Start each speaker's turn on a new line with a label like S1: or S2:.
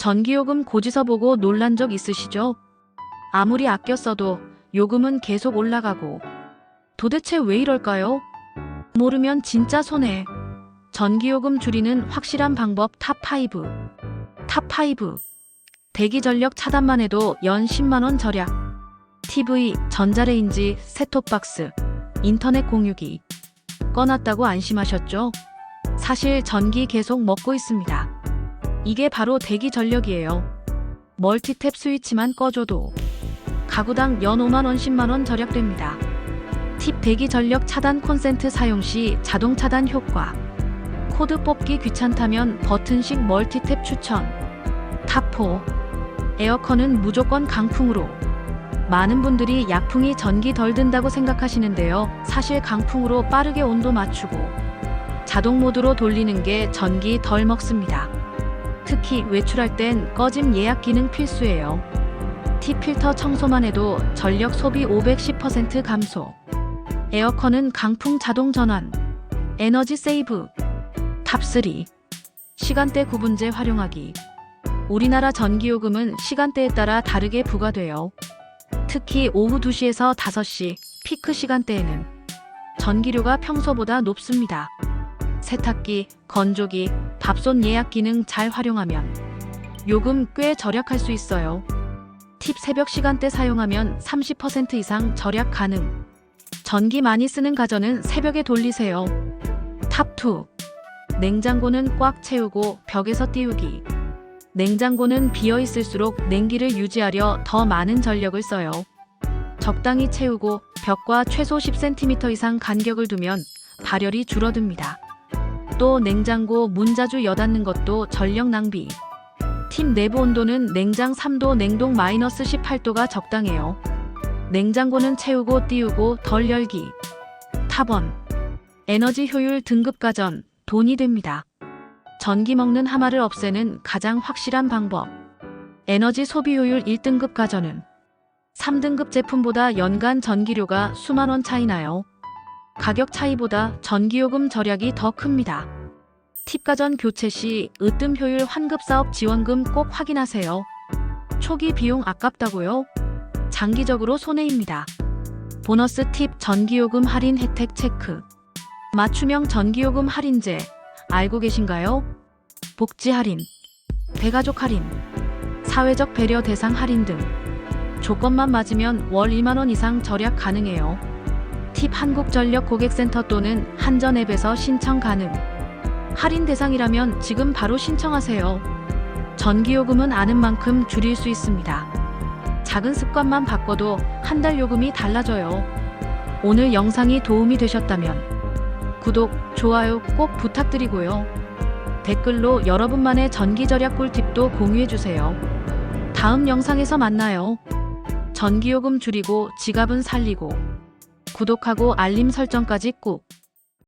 S1: 전기요금 고지서 보고 놀란 적 있으시죠? 아무리 아껴 써도 요금은 계속 올라가고. 도대체 왜 이럴까요? 모르면 진짜 손해. 전기요금 줄이는 확실한 방법 탑5. 탑5. 대기 전력 차단만 해도 연 10만원 절약. TV, 전자레인지, 셋톱박스, 인터넷 공유기. 꺼놨다고 안심하셨죠? 사실 전기 계속 먹고 있습니다. 이게 바로 대기 전력이에요. 멀티탭 스위치만 꺼줘도 가구당 연 5만원, 10만원 절약됩니다. 팁 대기 전력 차단 콘센트 사용 시 자동 차단 효과. 코드 뽑기 귀찮다면 버튼식 멀티탭 추천. 탑4. 에어컨은 무조건 강풍으로. 많은 분들이 약풍이 전기 덜 든다고 생각하시는데요. 사실 강풍으로 빠르게 온도 맞추고 자동 모드로 돌리는 게 전기 덜 먹습니다. 특히 외출할 땐 꺼짐 예약 기능 필수예요. 티 필터 청소만 해도 전력 소비 510% 감소. 에어컨은 강풍 자동 전환. 에너지 세이브. 탑3. 시간대 구분제 활용하기. 우리나라 전기요금은 시간대에 따라 다르게 부과돼요. 특히 오후 2시에서 5시 피크 시간대에는 전기료가 평소보다 높습니다. 세탁기, 건조기, 밥솥 예약 기능 잘 활용하면 요금 꽤 절약할 수 있어요. 팁 새벽 시간대 사용하면 30% 이상 절약 가능. 전기 많이 쓰는 가전은 새벽에 돌리세요. 탑2. 냉장고는 꽉 채우고 벽에서 띄우기. 냉장고는 비어 있을수록 냉기를 유지하려 더 많은 전력을 써요. 적당히 채우고 벽과 최소 10cm 이상 간격을 두면 발열이 줄어듭니다. 또 냉장고 문 자주 여닫는 것도 전력 낭비. 팀 내부 온도는 냉장 3도, 냉동 마이너스 18도가 적당해요. 냉장고는 채우고 띄우고 덜 열기. 탑원. 에너지 효율 등급 가전, 돈이 됩니다. 전기 먹는 하마를 없애는 가장 확실한 방법. 에너지 소비 효율 1등급 가전은 3등급 제품보다 연간 전기료가 수만 원 차이 나요. 가격 차이보다 전기요금 절약이 더 큽니다. 팁가전 교체 시 으뜸 효율 환급 사업 지원금 꼭 확인하세요. 초기 비용 아깝다고요? 장기적으로 손해입니다. 보너스 팁 전기요금 할인 혜택 체크. 맞춤형 전기요금 할인제 알고 계신가요? 복지 할인, 대가족 할인, 사회적 배려 대상 할인 등 조건만 맞으면 월 2만 원 이상 절약 가능해요. 팁 한국전력 고객센터 또는 한전 앱에서 신청 가능. 할인 대상이라면 지금 바로 신청하세요. 전기요금은 아는 만큼 줄일 수 있습니다. 작은 습관만 바꿔도 한 달 요금이 달라져요. 오늘 영상이 도움이 되셨다면 구독, 좋아요 꼭 부탁드리고요. 댓글로 여러분만의 전기 절약 꿀팁도 공유해주세요. 다음 영상에서 만나요. 전기요금 줄이고 지갑은 살리고 구독하고 알림 설정까지 꾹.